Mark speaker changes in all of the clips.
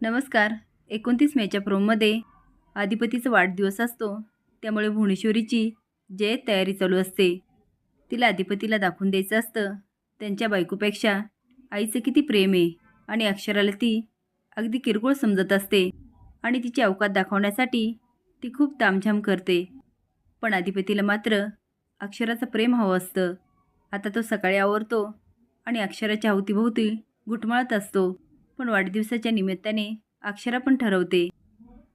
Speaker 1: नमस्कार. एकोणतीस मेच्या प्रोममध्ये आधिपतीचा वाढदिवस असतो. त्यामुळे भुवनेश्वरीची जय तयारी चालू असते. तिला अधिपतीला दाखवून द्यायचं असतं. त्यांच्या बायकोपेक्षा आईचं किती प्रेम आहे आणि अक्षराला ती अगदी किरकोळ समजत असते आणि तिची अवकात दाखवण्यासाठी ती खूप तामझाम करते. पण अधिपतीला मात्र अक्षराचं प्रेम हवं असतं. आता तो सकाळी आवरतो आणि अक्षराच्या अवतीभोवती घुटमळत असतो. पण वाढदिवसाच्या निमित्ताने अक्षरा पण ठरवते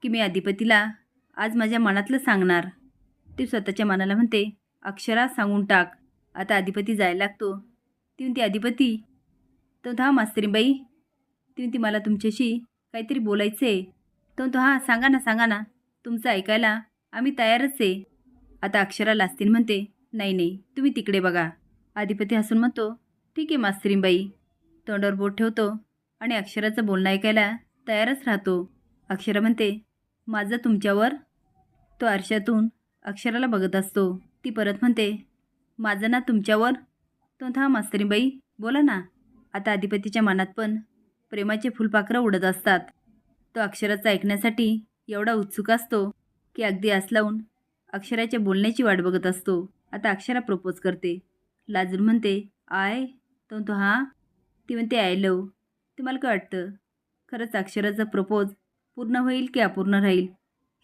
Speaker 1: की मी अधिपतीला आज माझ्या मनातलं सांगणार. ती स्वतःच्या मनाला म्हणते अक्षरा सांगून टाक. आता अधिपती जायला लागतो. ती म्हणते अधिपती तो हा मास्तरीबाई. ती म्हणते मला तुमच्याशी काहीतरी बोलायचं आहे तो म्हणतो हां सांगा ना सांगा ना. तुमचं ऐकायला आम्ही तयारच आहे. आता अक्षरा लास्तीन म्हणते नाही नाही तुम्ही तिकडे बघा. अधिपती हसून म्हणतो ठीक आहे मास्तरीबाई. तोंडावर बोट ठेवतो. आणि अक्षराचं बोलणं ऐकायला तयारच राहतो. अक्षरा म्हणते माझं तुमच्यावर. तो आरशातून अक्षराला बघत असतो. ती परत म्हणते माझं ना तुमच्यावर. तो था मास्तरीबाई बोला ना. आता अधिपतीच्या मनात पण प्रेमाचे फुलपाखरं उडत असतात. तो अक्षराचं ऐकण्यासाठी एवढा उत्सुक असतो की अगदी आस लावून अक्षराच्या बोलण्याची वाट बघत असतो. आता अक्षरा प्रपोज करते. लाजून म्हणते आय. तो तो हां. ती म्हणते आय लव तुम्हाला काय वाटतं खरंच अक्षराचा प्रपोज पूर्ण होईल की अपूर्ण राहील?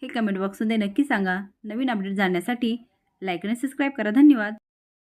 Speaker 1: हे कमेंट बॉक्समध्ये नक्की सांगा. नवीन अपडेट जाण्यासाठी लाईक आणि सबस्क्राईब करा. धन्यवाद.